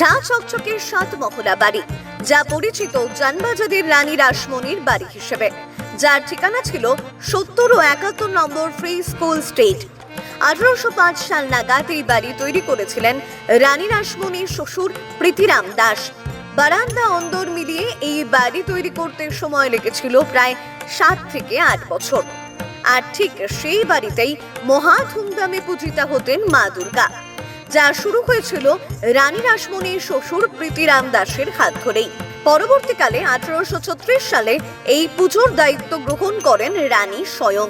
চকচকে সাত মহলা বাড়ি, যা পরিচিত জানবাজারের রানী রাসমণির বাড়ি হিসেবে। যার ঠিকানা ছিল সত্তর ও একাত্তর নম্বর ফ্রি স্কুল স্ট্রিট আঠারোশো পাঁচ সাল নাগাদ এই বাড়ি তৈরি করেছিলেন রানী রাসমণির শ্বশুর প্রীতিরাম দাস। বারান্দা অন্দর মিলিয়ে এই বাড়ি তৈরি করতে সময় লেগেছিল প্রায় সাত থেকে আট বছর। আর ঠিক সেই বাড়িতেই মহা ধুমধামে পূজিতা হতেন মা দুর্গা। যা শুরু হয়েছিল রানী রাসমণির শ্বশুর প্রীতিরাম দাসের হাত ধরেই। পরবর্তীকালে আঠারোশো ছত্রিশ সালে এই পুজোর দায়িত্ব গ্রহণ করেন রানী স্বয়ং।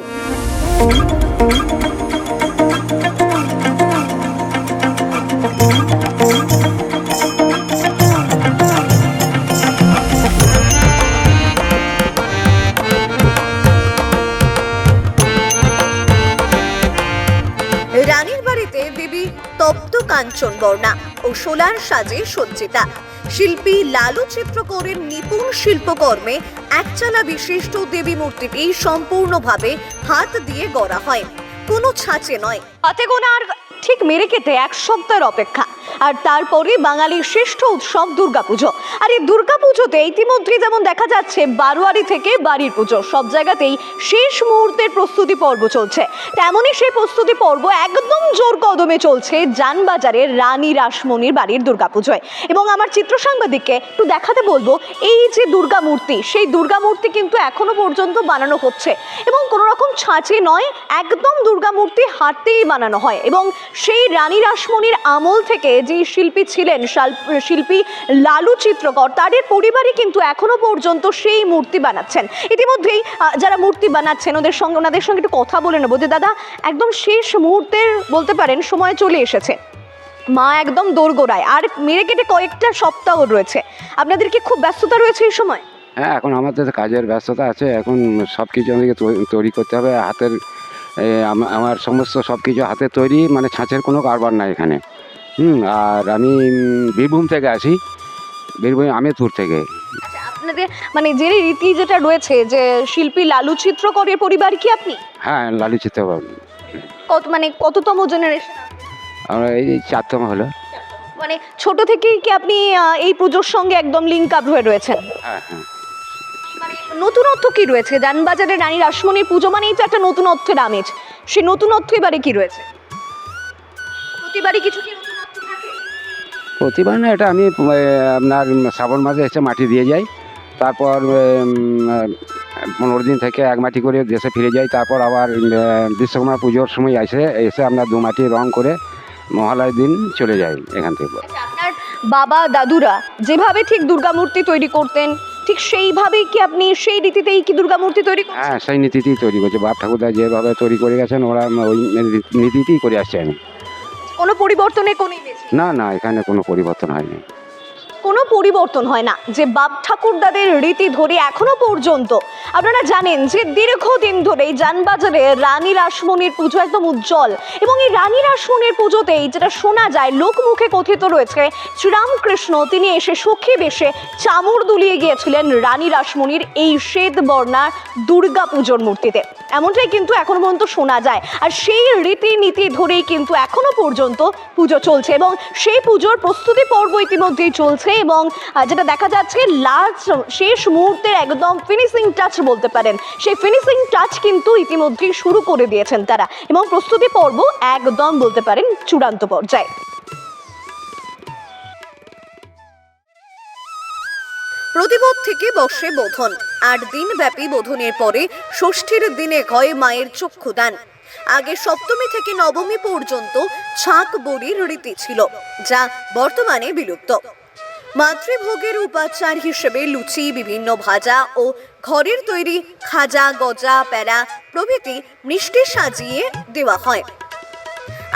তপ্ত কাঞ্চন বর্ণা ও সোলার সাজে সজ্জিতা। শিল্পী লালু চিত্রকরের নিপুণ শিল্পকর্মে একচালা বিশিষ্ট দেবী মূর্তিটি সম্পূর্ণভাবে হাত দিয়ে গড়া হয়। কোনো ছাঁচে নয়। হাতে গোনার ঠিক মেরে কেটে এক সপ্তাহের অপেক্ষা। আর তারপরে বাঙালির শ্রেষ্ঠ উৎসব দুর্গাপুজো। আর এই দুর্গাপুজোতে ইতিমধ্যে যেমন দেখা যাচ্ছে, বারোয়ারি থেকে বাড়ির পুজো। সব জায়গাতেই শেষ মুহূর্তের প্রস্তুতি পর্ব চলছে। তেমনই সেই প্রস্তুতি পর্ব একদম জোর কদমে চলছে যানবাজারের রানী রাসমণির বাড়ির দুর্গাপুজোয়। এবং আমার চিত্র সাংবাদিককে একটু দেখাতে বলব, এই যে দুর্গা মূর্তি, সেই দুর্গা মূর্তি কিন্তু এখনও পর্যন্ত বানানো হচ্ছে। এবং কোনো রকম ছাঁচে নয়, একদম দুর্গা মূর্তি বানানো হয়। এবং সেই রানী রাসমণির আমল থেকে যে শিল্পী ছিলেন শিল্পী লালু চিত্রকর, তাদের পরিবারই কিন্তু এখনও পর্যন্ত সেই মূর্তি বানাচ্ছেন। ইতিমধ্যেই যারা মূর্তি বানাচ্ছেন, ওদের সঙ্গে, ওনাদের সঙ্গে একটু কথা বলে নেব যে, দাদা, একদম শেষ মুহূর্তের বলতে পারেন, সময় চলে এসেছে। মা একদম দোরগোড়ায়, আর মেরে কেটে কয়েকটা সপ্তাহ রয়েছে। আপনাদের কি খুব ব্যস্ততা রয়েছে এই সময়? হ্যাঁ এখন আমাদের কাজের ব্যস্ততা আছে, এখন সব কিছু আমাদেরকে তৈরি করতে হবে, হাতের আমার সমস্ত সব কিছু হাতে তৈরি মানে ছাঁচের কোনো কারবার নাই এখানে। হুম আর আমি বীরভূম থেকে আসি। বীরভূম আমেদপুর থেকে। আচ্ছা, আপনাদের মানে যে রীতি যেটা রয়েছে যে শিল্পী লালু চিত্রকরের পরিবার কি আপনি? হ্যাঁ লালু চিত্রবাবু কত মানে কততম জেনারেশন আমরা এই চারতম হলো। মানে ছোট থেকেই কি আপনি এই পুজোর সঙ্গে একদম লিঙ্ক আপ হয়ে রয়েছেন? হ্যাঁ হ্যাঁ। মানে নতুনত্ব কি রয়েছে? যানবাজারে রানী রাসমণির পুজো মানেই তো একটা নতুনত্বের আমেজ। সেই নতুনত্ব এবারে কি রয়েছে? প্রতিবারই কিছু কি প্রতিবার না এটা আমি আপনার শ্রাবণ মাসে এসে মাটি দিয়ে যাই। তারপর পনেরো দিন থেকে এক মাটি করে দেশে ফিরে যাই। তারপর আবার বিশ্বকর্মা পুজোর সময় এসে এসে আমরা দু মাটি রং করে মহালয়ের দিন চলে যাই এখান থেকে। আচ্ছা, আপনার বাবা দাদুরা যেভাবে ঠিক দুর্গা মূর্তি তৈরি করতেন ঠিক সেইভাবেই কি আপনি সেই রীতিতেই কি দুর্গা মূর্তি তৈরি হ্যাঁ সেই নীতিতেই তৈরি করছে। বাপ ঠাকুরদা যেভাবে তৈরি করে গেছেন ওরা ওই নীতিতেই করে আসছে আমি কোনো পরিবর্তনে কোনো না না এখানে কোনো পরিবর্তন হয়নি। কোনো পরিবর্তন হয় না। যে বাপ ঠাকুরদাদের রীতি ধরে এখনও পর্যন্ত। আপনারা জানেন যে দীর্ঘদিন ধরে যানবাজারে রানী রাসমণির পুজো একদম উজ্জ্বল। এবং এই রানী রাসমণির পুজোতেই যেটা শোনা যায়, লোকমুখে কথিত রয়েছে, শ্রীরামকৃষ্ণ তিনি এসে সখী বেশে চামর দুলিয়ে গিয়েছিলেন রানী রাসমণির এই শ্বেত বর্ণার দুর্গা পুজোর মূর্তিতে। এমনটাই কিন্তু এখনও পর্যন্ত শোনা যায়। আর সেই রীতিনীতি ধরেই কিন্তু এখনও পর্যন্ত পুজো চলছে। এবং সেই পুজোর প্রস্তুতি পর্ব ইতিমধ্যেই চলছে এবং যেটা দেখা যাচ্ছে লাস্ট শেষ মুহূর্তের একদম ফিনিশিং টাচ বলতে পারেন। সেই ফিনিশিং টাচ কিন্তু ইতিমধ্যেই শুরু করে দিয়েছেন তারা। এবং প্রস্তুতি পর্ব একদম বলতে পারেন চূড়ান্ত পর্যায়ে। প্রতিপদ থেকে বসে বোধন আট দিন ব্যাপী বোধনের পরে ষষ্ঠীর দিনে হয় মায়ের চক্ষুদান। আগে সপ্তমী থেকে নবমী পর্যন্ত ছাঁক বড়ির রীতি ছিল, যা বর্তমানে বিলুপ্ত। মাতৃভোগের উপাচার হিসেবে লুচি, বিভিন্ন ভাজা ও ঘরের তৈরি খাজা, গজা প্যারা প্রভৃতি মিষ্টি সাজিয়ে দেওয়া হয়।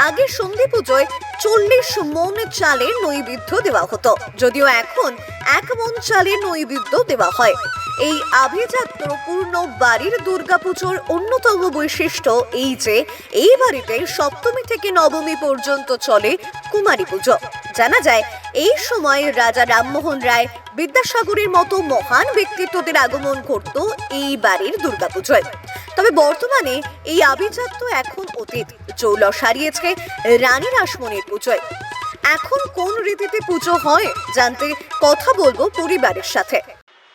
আগে সন্ধি পুজোয় চল্লিশ মন চালের নৈবেদ্য দেওয়া হতো। যদিও এখন এক মন চালের নৈবেদ্য দেওয়া হয়। এই আভিজাত্য পূর্ণ বাড়ির দুর্গাপুজোর অন্যতম বৈশিষ্ট্য এই যে, এই বাড়িতে সপ্তমী থেকে নবমী পর্যন্ত চলে কুমারী পুজো। জানা যায়, এই সময় রাজা রামমোহন রায় বিদ্যাসাগরের মতো মহান ব্যক্তিত্বদের আগমন ঘটত এই বাড়ির দুর্গাপুজোয়। তবে বর্তমানে এই আভিজাত্য এখন অতীত। চৌলস হারিয়েছে রানী রাসমণির পুজোয়। এখন কোন রীতিতে পুজো হয় জানতে কথা বলব পরিবারের সাথে।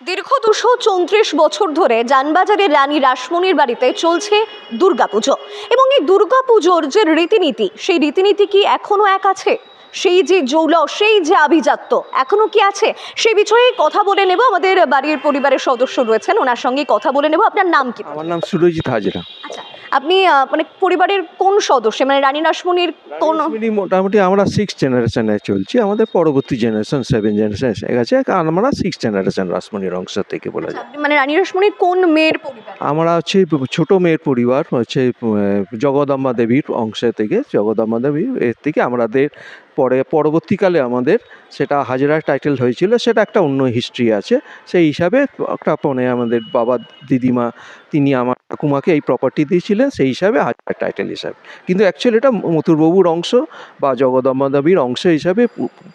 দীর্ঘ দুশো চৌত্রিশ বছর ধরে যানবাজারের রানী রাসমণির বাড়িতে চলছে দুর্গাপুজো। এবং এই দুর্গাপুজোর যে রীতিনীতি, সেই রীতিনীতি কি এখনও এক আছে? সেই যে জৌল সেই যে আভিজাত্য এখনও কি আছে? সেই বিষয়ে কথা বলে নেব। আমাদের বাড়ির পরিবারের সদস্য রয়েছেন। ওনার সঙ্গে কথা বলে নেব। আপনার নাম কি? আমার নাম সুরজিৎ হাজরা। আচ্ছা আপনি মানে পরিবারের কোন সদস্য? মানে রানী রাসমণির কোন মোটামুটি আমরা সিক্স জেনারেশনে চলছি। আমাদের পরবর্তী জেনারেশন সেভেন জেনারেশন এসে গেছে। আমরা সিক্স জেনারেশন রাসমণির অংশ থেকে বলা যায়। আপনি মানে রানী রাসমণির কোন মেয়ের পরিবার? আমরা হচ্ছে ছোট মেয়ের পরিবার হচ্ছে জগদম্বা দেবীর অংশ থেকে জগদম্বা দেবী এর থেকে আমাদের পরে পরবর্তীকালে আমাদের সেটা হাজরা টাইটেল হয়েছিল, সেটা একটা অন্য হিস্ট্রি আছে। সেই হিসাবে একটা মানে আমাদের বাবা, দিদিমা, তিনি আমার ঠাকুমাকে এই প্রপার্টি দিয়েছিলেন, সেই হিসাবে হাজরা টাইটেল হিসাবে। কিন্তু অ্যাকচুয়ালি এটা মথুরবাবুর অংশ বা জগদম্বা অংশ হিসাবে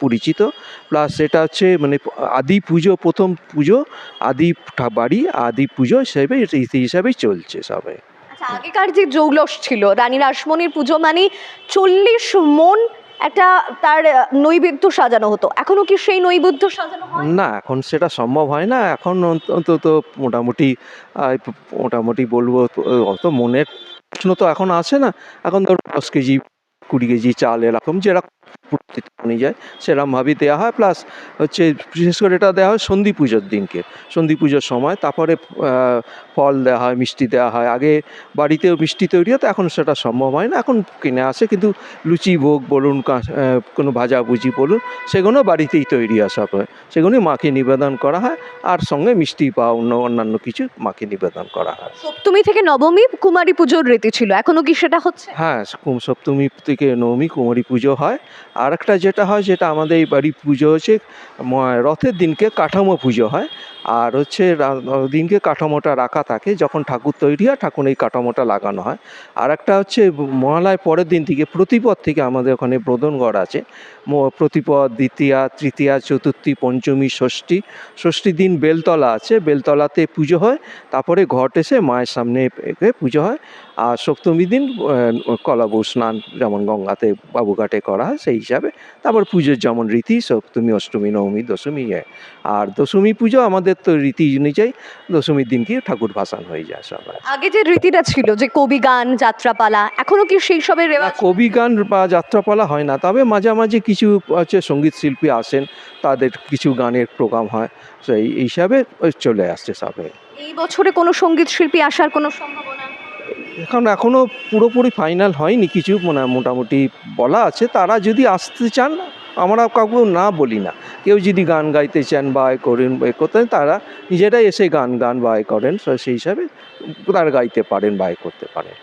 পরিচিত। প্লাস এটা হচ্ছে মানে আদি পুজো, প্রথম পুজো, আদি বাড়ি, আদি পুজো হিসেবে রীতি হিসাবেই চলছে সবাই আচ্ছা আগেকার যে জৌলস ছিল, রানী রাসমণির পুজো মানে চল্লিশ মন একটা তার নৈবেদ্য সাজানো হতো। এখনও কি সেই নৈবেদ্য সাজানো হয়? না, এখন সেটা সম্ভব হয় না। এখন অন্ত- অন্তত মোটামুটি মোটামুটি বলব, অত মনের প্রশ্ন তো এখন আসে না। এখন ধর দশ কেজি, কুড়ি কেজি চাল এরকম যেরকম পরিস্থিতি অনুযায়ী সেরকমভাবেই দেওয়া হয়। প্লাস হচ্ছে বিশেষ করে এটা দেওয়া হয় সন্ধি পুজোর দিনকে। সন্ধি পুজোর সময় তারপরে ফল দেওয়া হয় মিষ্টি দেওয়া হয়। আগে বাড়িতেও মিষ্টি তৈরি হতো এখন সেটা সম্ভব হয় না। এখন কিনে আসে কিন্তু লুচি ভোগ বলুন কোনো ভাজাভুজি বলুন সেগুলো বাড়িতেই তৈরি আসা হয়। সেগুলি মাকে নিবেদন করা হয় আর সঙ্গে মিষ্টি বা অন্য অন্যান্য কিছু মাকে নিবেদন করা হয়। সপ্তমী থেকে নবমী কুমারী পুজোর রীতি ছিল এখনও কি সেটা হচ্ছে? হ্যাঁ সপ্তমী থেকে নবমী কুমারী পুজো হয়। আর একটা যেটা হয় যেটা আমাদের এই বাড়ি পুজো হচ্ছে রথের দিনকে কাঠামো পুজো হয়। আর হচ্ছে দিনকে কাঠামোটা রাখা থাকে যখন ঠাকুর তৈরি হয় ঠাকুর এই কাঠামোটা লাগানো হয়। আর একটা হচ্ছে মহালয় পরের দিন থেকে প্রতিপদ থেকে আমাদের ওখানে ব্রদনগড় আছে। প্রতিপদ দ্বিতীয়া তৃতীয়া চতুর্থী পঞ্চমী ষষ্ঠী। ষষ্ঠী দিন বেলতলা আছে বেলতলাতে পুজো হয় তারপরে ঘট এসে মায়ের সামনে পুজো হয়। আর সপ্তমী দিন আহ, কলাবউ স্নান যেমন গঙ্গাতে বাবুঘাটে করা হয় সেই হিসাবে। তারপর পুজোর যেমন রীতি সপ্তমী অষ্টমী নবমী দশমী। আর দশমী পুজো আমাদের তো রীতি অনুযায়ী দশমীর দিনকে ঠাকুর ভাসান হয়ে যায় সবাই আগে যে রীতিটা ছিল যে কবি গান যাত্রাপালা এখনও কি সেই সবের কবি গান বা যাত্রাপালা হয় না তবে মাঝামাঝি মাঝে কিছু হচ্ছে সংগীত শিল্পী আসেন তাদের কিছু গানের প্রোগ্রাম হয় সেই হিসাবে চলে আসছে সবাই এই বছরে কোনো সংগীত শিল্পী আসার কোনো সম্ভাবনা এখন এখনও পুরোপুরি ফাইনাল হয়নি কিছু মানে মোটামুটি বলা আছে। তারা যদি আসতে চান আমরা কাউকে না বলি না। কেউ যদি গান গাইতে চান বা এ করেন এ করতেন তারা নিজেরাই এসে গান গান বা এ করেন সেই হিসাবে তারা গাইতে পারেন বা এ করতে পারেন।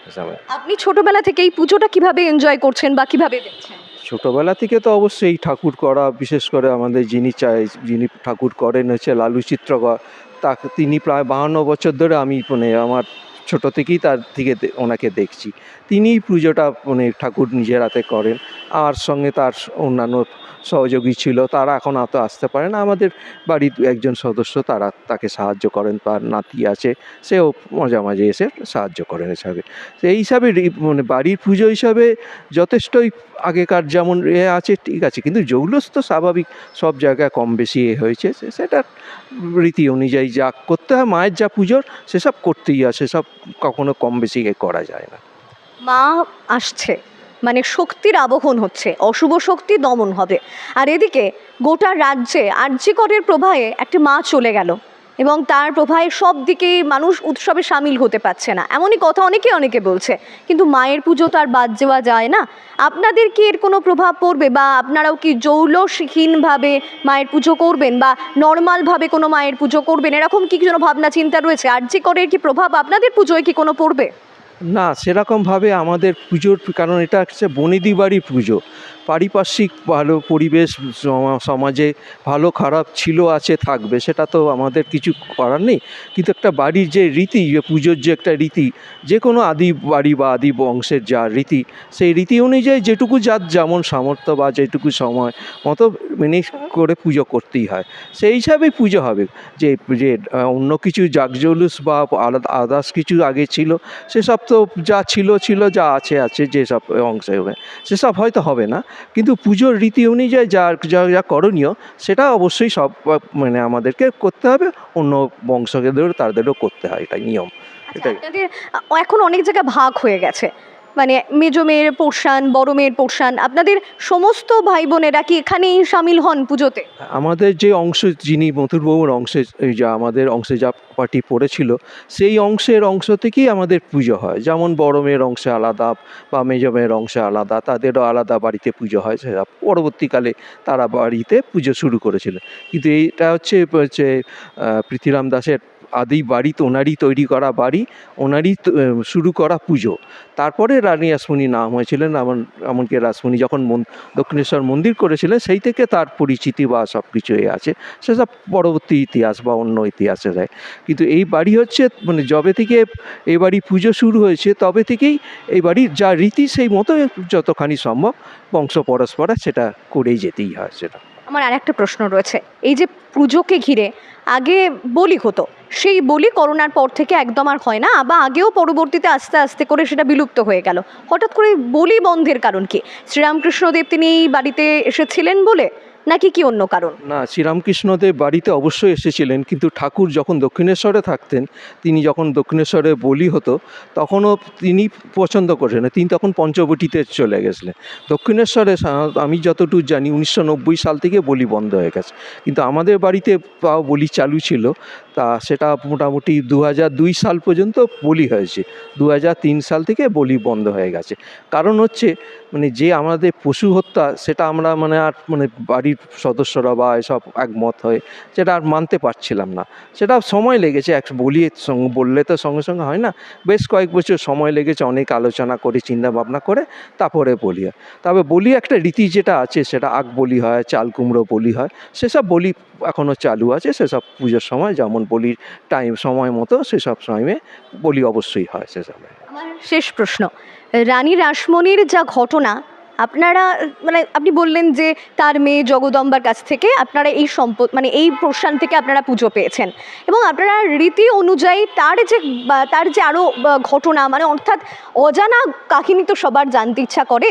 আপনি ছোটবেলা থেকে এই পুজোটা কীভাবে এনজয় করছেন বা কীভাবে দেখছেন? ছোটোবেলা থেকে তো অবশ্যই ঠাকুর করা বিশেষ করে আমাদের যিনি চাই যিনি ঠাকুর করেন হচ্ছে লালু চিত্রকর। তা তিনি প্রায় বাহান্ন বছর ধরে আমি মানে আমার ছোটো থেকেই তার থেকে ওনাকে দেখছি। তিনিই পুজোটা মানে ঠাকুর নিজের হাতে করেন। আর সঙ্গে তার অন্যান্য সহযোগী ছিল, তারা এখন অত আসতে পারে না। আমাদের বাড়ির একজন সদস্য, তারা তাকে সাহায্য করেন, তার নাতি আছে, সেও মাঝে মাঝে এসে সাহায্য করেন হিসাবে এই হিসাবে মানে বাড়ির পুজো হিসাবে যথেষ্টই আগেকার যেমন এ আছে, ঠিক আছে। কিন্তু জৌলস তো স্বাভাবিক, সব জায়গায় কম বেশি এ হয়েছে। সেটা রীতি অনুযায়ী যা করতে হয়, মায়ের যা পুজোর, সেসব করতেই হয়, সেসব কখনো কম বেশি এ করা যায় না। মা আসছে। মানে শক্তির আবহন হচ্ছে, অশুভ শক্তি দমন হবে। আর এদিকে গোটা রাজ্যে আর্যিকরের প্রভাবে একটি মা চলে গেল এবং তার প্রভাবে সব দিকে মানুষ উৎসবে সামিল হতে পারছে না। এমনই কথা অনেকে অনেকে বলছে, কিন্তু মায়ের পুজো তো আর বাদ যাওয়া যায় না। আপনাদের কি এর কোনো প্রভাব পড়বে বা আপনারাও কি জৌলসহীনভাবে মায়ের পুজো করবেন বা নর্মালভাবে কোনো মায়ের পুজো করবেন? এরকম কি কোনো ভাবনা চিন্তা রয়েছে? আর্যিকরের কি প্রভাব আপনাদের পুজোয় কি কোনো পড়বে? না সেরকমভাবে আমাদের পুজোর কারণ এটা হচ্ছে বনেদি বাড়ির পুজো। পারিপার্শ্বিক ভালো পরিবেশ সমাজে ভালো খারাপ ছিল, আছে, থাকবে, সেটা তো আমাদের কিছু করার নেই। কিন্তু একটা বাড়ির যে রীতি, যে পুজোর যে একটা রীতি, যে কোনো আদি বাড়ি বা আদি বংশের যা রীতি, সেই রীতি অনুযায়ী যেটুকু যার যেমন সামর্থ্য বা যেটুকু সময় মতো মেনে করে পুজো করতেই হয়। সেই হিসাবেই পুজো হবে। যে যে অন্য কিছু জাকজলুস বা আলাদা, আদার্স কিছু আগে ছিল, সেসব তো যা ছিল ছিল, যা আছে আছে, যেসব অংশে হবে, সেসব হয়তো হবে না। কিন্তু পুজোর রীতি অনুযায়ী যা যা যা করণীয় সেটা অবশ্যই সব মানে আমাদেরকে করতে হবে। অন্য বংশকেদেরও তাদেরও করতে হয় এটা নিয়ম। আচ্ছা, এটাই। এখন অনেক জায়গায় ভাগ হয়ে গেছে। মানে মেজো মেয়ের পোর্শান বড় মেয়ের পোর্শান আপনাদের সমস্ত ভাই বোনেরা কি এখানেই সামিল হন পুজোতে? আমাদের যে অংশ যিনি মথুরবাবুর অংশে যা আমাদের অংশে যা পার্টি পড়েছিল সেই অংশের অংশ থেকেই আমাদের পুজো হয়। যেমন বড় মেয়ের অংশে আলাদা বা মেজো মেয়ের অংশে আলাদা তাদেরও আলাদা বাড়িতে পুজো হয়। সেটা পরবর্তীকালে তারা বাড়িতে পুজো শুরু করেছিল। কিন্তু এইটা হচ্ছে হচ্ছে আহ, পৃথ্বীরাম দাসের আদি বাড়ি তো ওনারই তৈরি করা বাড়ি, ওনারই শুরু করা পুজো। তারপরে রানী রাসমণি নাম হয়েছিলেন, এমন, এমনকি রাসমণি যখন দক্ষিণেশ্বর মন্দির করেছিলেন, সেই থেকে তার পরিচিতি বা সব কিছুই আছে। সেসব পরবর্তী ইতিহাস বা অন্য ইতিহাসে যায়। কিন্তু এই বাড়ি হচ্ছে মানে যবে থেকে এই বাড়ি পুজো শুরু হয়েছে, তবে থেকেই এই বাড়ির যা রীতি সেই মতো যতখানি সম্ভব বংশ পরস্পরা সেটা করেই যেতেই হয় সেটা। আমার আর একটা প্রশ্ন রয়েছে। এই যে পুজোকে ঘিরে আগে বলি হতো সেই বলি করোনার পর থেকে একদম আর হয় না বা আগেও পরবর্তীতে আস্তে আস্তে করে সেটা বিলুপ্ত হয়ে গেল। হঠাৎ করে বলি বন্ধের কারণ কি? শ্রীরামকৃষ্ণদেব তিনি বাড়িতে এসেছিলেন বলে নাকি কি অন্য কারণ? না শ্রীরামকৃষ্ণদেব বাড়িতে অবশ্যই এসেছিলেন, কিন্তু ঠাকুর যখন দক্ষিণেশ্বরে থাকতেন, তিনি যখন দক্ষিণেশ্বরে বলি হতো, তখনও তিনি পছন্দ করেন না। তিনি তখন পঞ্চবটিতে চলে গেছিলেন। দক্ষিণেশ্বরে আমি যতটুকু জানি, উনিশশো নব্বই সাল থেকে বলি বন্ধ হয়ে গেছে। কিন্তু আমাদের বাড়িতে তাও বলি চালু ছিল, তা সেটা মোটামুটি দু দুই সাল পর্যন্ত বলি হয়েছে। দু সাল থেকে বলি বন্ধ হয়ে গেছে। কারণ হচ্ছে মানে যে আমাদের পশু হত্যা, সেটা আমরা মানে আর মানে বাড়ির সদস্যরা বা এসব একমত হয়ে সেটা আর মানতে পারছিলাম না। সেটা সময় লেগেছে, এক বলি সঙ্গে বললে তো সঙ্গে সঙ্গে হয় না। বেশ কয়েক বছর সময় লেগেছে, অনেক আলোচনা করে চিন্তা ভাবনা করে, তারপরে বলি তবে বলি একটা রীতি যেটা আছে, সেটা আগ বলি হয়, চাল কুমড়ো বলি হয়, সেসব বলি এখনও চালু আছে, সেসব পুজোর সময় যেমন বলির টাইম, সময় মতো সেসব সময়ে বলি অবশ্যই হয়, সেসব। শেষ প্রশ্ন। রানী রাসমণির যা ঘটনা আপনারা মানে আপনি বললেন যে তার মেয়ে জগদম্বার কাছ থেকে আপনারা এই সম্পদ মানে এই প্রশান থেকে আপনারা পুজো পেয়েছেন। এবং আপনারা রীতি অনুযায়ী তার যে তার যে আরও ঘটনা মানে অর্থাৎ অজানা কাহিনী তো সবার জানতে ইচ্ছা করে,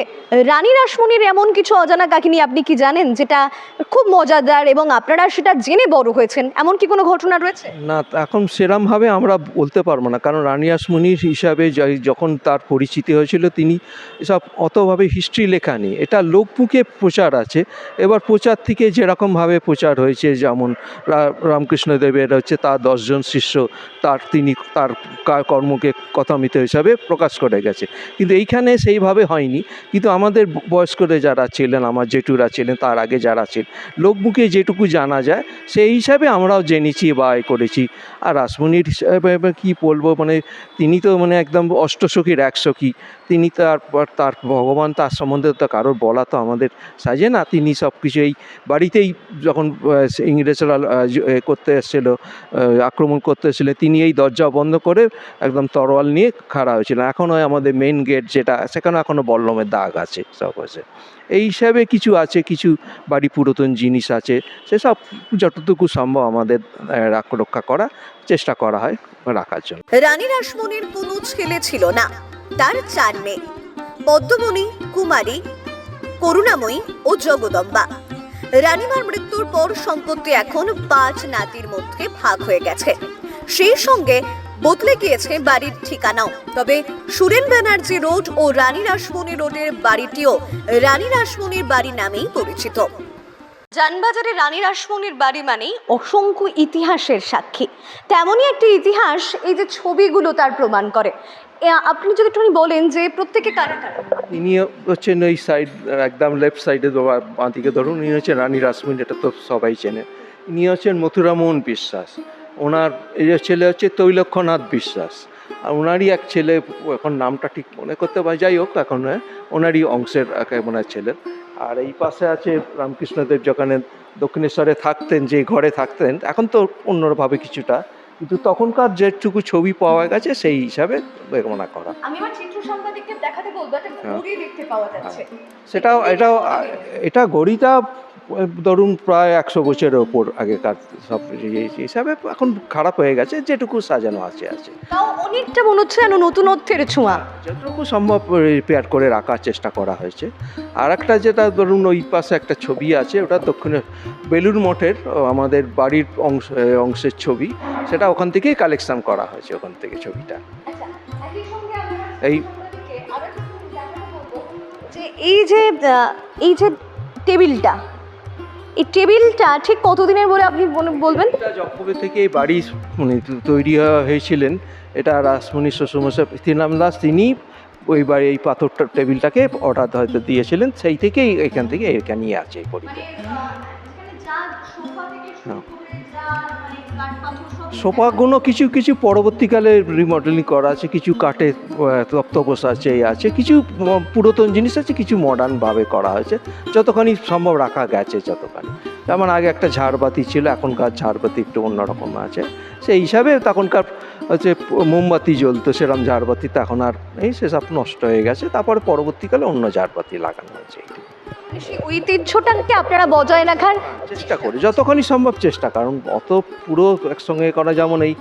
রানী রাসমণির এমন কিছু অজানা কাহিনী আপনি কি জানেন যেটা খুব মজাদার এবং আপনারা সেটা জেনে বড় হয়েছেন? এমন কি কোনো ঘটনা রয়েছে? না, এখন সেরমভাবে আমরা বলতে পারব না। কারণ রানী আসমণির হিসাবে যখন তার পরিচিতি হয়েছিল, তিনি এসব অতভাবে হিস্ট্রি লেখা নেই এটা লোকমুখে প্রচার আছে। এবার প্রচার থেকে যেরকমভাবে প্রচার হয়েছে, যেমন রামকৃষ্ণদেবের হচ্ছে তার দশজন শিষ্য, তার তিনি তার কর্মকে কথামিত হিসাবে প্রকাশ করে গেছে। কিন্তু এইখানে সেইভাবে হয়নি। কিন্তু আমাদের বয়স্করা যারা ছিলেন, আমার জেঠুরা ছিলেন, তার আগে যারা ছিলেন, লোকমুখে যেটুকু জানা যায়, সেই হিসাবে আমরাও জেনেছি বা এ করেছি। আর রাসমণির কী বলব মানে তিনি তো মানে একদম অষ্টসখীর এক সখী তিনি তারপর তার ভগবান তার সম্বন্ধে তো কারোর বলা তো আমাদের সাজে না। তিনি সব কিছু এই বাড়িতেই যখন ইংরেজরা করতে এসেছিল আক্রমণ করতে এসেছিল, তিনি এই দরজা বন্ধ করে একদম তরোয়াল নিয়ে খাড়া হয়েছিলেন এখনও আমাদের মেন গেট যেটা, সেখানে এখনও বল্লমের দাগ আছে সব আছে। এই হিসাবে কিছু আছে, কিছু বাড়ি পুরাতন জিনিস আছে, সেসব যতটুকু সম্ভব আমাদের রক্ষা করা, চেষ্টা করা হয় রাখার জন্য। রানী রাসমণির কোনো ছেলে ছিল না, তার চার মেয়ে। পদ্মমণি কুমারী, করুণাময়ী ও জগদম্বা। রানীমার মৃত্যুর পর সম্পত্তি এখন পাঁচ নাতির মধ্যে ভাগ হয়ে গেছে। সেই সঙ্গে বদলে গিয়েছে বাড়ির ঠিকানাও। তবে সুরেন ব্যানার্জি রোড ও রানী রাসমণি রোডের বাড়িটিও রানী রাসমণির বাড়ি নামেই পরিচিত। জানবাজারে রানী রাসমণির বাড়ি মানেই অসংখ্য ইতিহাসের সাক্ষী। তেমনই একটি ইতিহাস এই যে ছবিগুলো তার প্রমাণ করে। আপনি যদি একটুখানি বলেন যে প্রত্যেকে কারা কারা? ইনি হচ্ছেন ওই সাইড একদম লেফট সাইডে বাঁ দিকে ধরুন ইনি হচ্ছেন রানী রাসমণি এটা তো সবাই চেনে। ইনি হচ্ছেন মথুরামোহন বিশ্বাস। ওনার এই ছেলে হচ্ছে তৈলক্ষ্যনাথ বিশ্বাস। আর ওনারই এক ছেলে এখন নামটা ঠিক মনে করতে পারে যাই হোক এখন হ্যাঁ, ওনারই অংশের এক ওনার ছেলে। আর এই পাশে আছে রামকৃষ্ণদেব যখানে দক্ষিণেশ্বরে থাকতেন যে ঘরে থাকতেন এখন তো অন্যভাবে কিছুটা। কিন্তু তখনকার যেটুকু ছবি পাওয়া গেছে সেই হিসাবে বর্ণনা করা। আমি আমার চিত্র সাংবাদিককে দেখাতে বলব একটা হ্যাঁ। ঘড়ি দেখতে পাওয়া যাচ্ছে। সেটাও এটাও এটা ঘড়িটা ধরুন প্রায় একশো বছরের ওপর আগেকার সব হিসাবে এখন খারাপ হয়ে গেছে যেটুকু সাজানো আছে আছে। অনেকটা মনে হচ্ছে যেন নতুনত্বের ছোঁয়া। যতটুকু সম্ভব রিপেয়ার করে রাখার চেষ্টা করা হয়েছে। আর একটা যেটা ধরুন ওই পাশে একটা ছবি আছে ওটা দক্ষিণে বেলুর মঠের আমাদের বাড়ির অংশ অংশের ছবি। সেটা ওখান থেকেই কালেকশন করা হয়েছে ওখান থেকে ছবিটা। এই যে এই যে এই যে টেবিলটা এই টেবিলটা ঠিক কতদিনের বলে আপনি বলবেন? জকবে থেকে এই বাড়ি মানে তৈরি হয়েছিলেন। এটা রাসমণি শ্বশুরমশাই তিনাম দাস তিনি ওই বাড়ি এই পাথরটা টেবিলটাকে অর্ডার হয়তো দিয়েছিলেন। সেই থেকেই এখান থেকে এখানে নিয়ে আছে এই। সোফাগুলো কিছু কিছু পরবর্তীকালে রিমডেলিং করা আছে, কিছু কাঠে তক্তপোষ আছে আছে, কিছু পুরাতন জিনিস আছে, কিছু মডার্নভাবে করা হয়েছে, যতখানি সম্ভব রাখা গেছে যতখানি। যেমন আগে একটা ঝাড়বাতি ছিল, এখনকার ঝাড়বাতি একটু অন্যরকম আছে। সেই হিসাবে তখনকার হচ্ছে মোমবাতি জ্বলতো সেরকম ঝাড়বাতি তো এখন আর, এই সেসব নষ্ট হয়ে গেছে, তারপরে পরবর্তীকালে অন্য ঝাড়বাতি লাগানো হয়েছে। সেই ঐতিহ্যটাকে আপনারা বজায় রাখার চেষ্টা করি যতখানি সম্ভব চেষ্টা কারণ অত পুরো একসঙ্গে করা যেমন এই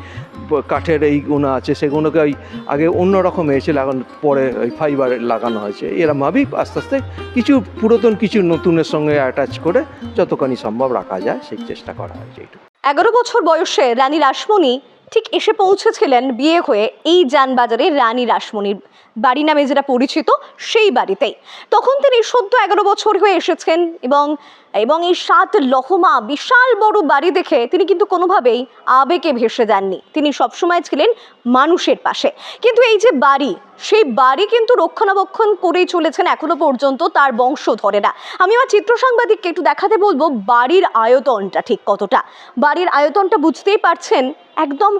কাঠের এই গুণা আছে সেগুলোকে ওই আগে অন্য রকম হয়েছিল এখন পরে ওই ফাইবার লাগানো হয়েছে। এরমভাবেই আস্তে আস্তে কিছু পুরাতন কিছু নতুনের সঙ্গে অ্যাটাচ করে যতখানি সম্ভব রাখা যায় সেই চেষ্টা করা হয়েছে এগারো বছর বয়সে রানী রাসমণি ঠিক এসে পৌঁছেছিলেন বিয়ে হয়ে এই যানবাজারে রানী রাসমণির বাড়ি নামে যেটা পরিচিত সেই বাড়িতেই। তখন তিনি সদ্য এগারো বছর হয়ে এসেছেন এবং এবং এই সাত লহমা বিশাল বড় বাড়ি দেখে তিনি কিন্তু কোনোভাবেই আবেগে ভেসে যাননি। তিনি সবসময় ছিলেন মানুষের পাশে। কিন্তু এই যে বাড়ি, সেই বাড়ি কিন্তু রক্ষণাবেক্ষণ করেই চলেছেন এখনও পর্যন্ত তার বংশধরেরা। আমি আমার চিত্র সাংবাদিককে একটু দেখাতে বলব, বাড়ির আয়তনটা ঠিক কতটা? বাড়ির আয়তনটা বুঝতেই পারছেন, একদম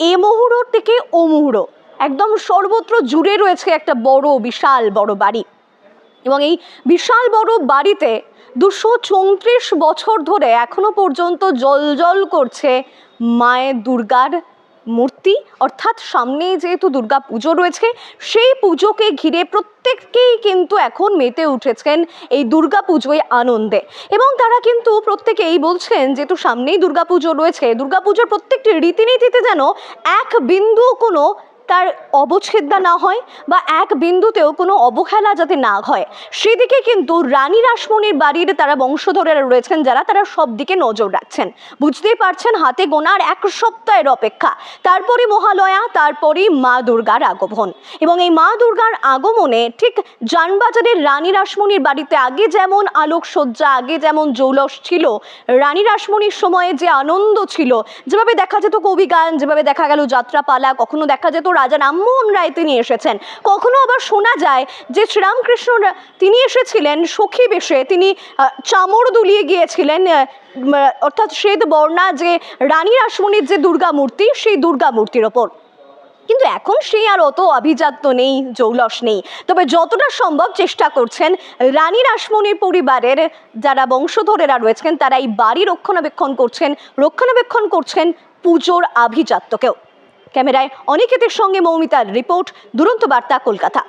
এ মুহুরো থেকে ও মুহুরো একদম সর্বত্র জুড়ে রয়েছে একটা বড়, বিশাল, বড় বাড়ি। এবং এই বিশাল, বড় বাড়িতে দুশো চৌত্রিশ বছর ধরে এখনও পর্যন্ত জল করছে মায়ের দুর্গার মূর্তি। অর্থাৎ সামনে যেহেতু দুর্গা পুজো রয়েছে, সেই পুজোকে ঘিরে প্রত্যেককেই কিন্তু এখন মেতে উঠেছেন এই দুর্গা পুজোয় আনন্দে। এবং তারা কিন্তু প্রত্যেকেই বলছেন যেহেতু সামনেই দুর্গা পুজো রয়েছে। দুর্গা পুজোর প্রত্যেকটি রীতিনীতিতে যেন এক বিন্দু কোনো তার অবচ্ছেদ্যা না হয় বা এক বিন্দুতেও কোনো অবহেলা যাতে না হয়। সেদিকে কিন্তু রানী রাসমণির বাড়ির তারা বংশধরেরা রয়েছেন যারা তারা সব দিকে নজর রাখছেন। বুঝতেই পারছেন হাতে গোনার এক সপ্তাহের অপেক্ষা। তারপরে মহালয়া, তারপরেই মা দুর্গার আগমন। এবং এই মা দুর্গার আগমনে ঠিক যানবাজারের রানী রাসমণির বাড়িতে আগে যেমন আলোকসজ্জা, আগে যেমন জৌলস ছিল, রানী রাসমণির সময়ে যে আনন্দ ছিল, যেভাবে দেখা যেত কবি গান, যেভাবে দেখা গেল যাত্রাপালা, কখনো দেখা যেত রাজা রামমোহন রায় তিনি এসেছেন। কখনো আবার শোনা যায় যে শ্রীরামকৃষ্ণ তিনি এসেছিলেন সখী বেশে। তিনি চামর দুলিয়ে গিয়েছিলেন অর্থাৎ শ্বেত বর্ণা যে রানী রাসমণির যে দুর্গা মূর্তি, সেই দুর্গা মূর্তির ওপর। কিন্তু এখন সেই আর অত আভিজাত্য নেই, জৌলস নেই। তবে যতটা সম্ভব চেষ্টা করছেন রানী রাসমণির পরিবারের যারা বংশধরেরা রয়েছেন, তারা এই বাড়ি রক্ষণাবেক্ষণ করছেন রক্ষণাবেক্ষণ করছেন পুজোর আভিজাত্যকেও। ক্যামেরায় অনিকেতের সঙ্গে মৌমিতার রিপোর্ট দুরন্ত বার্তা কলকাতা।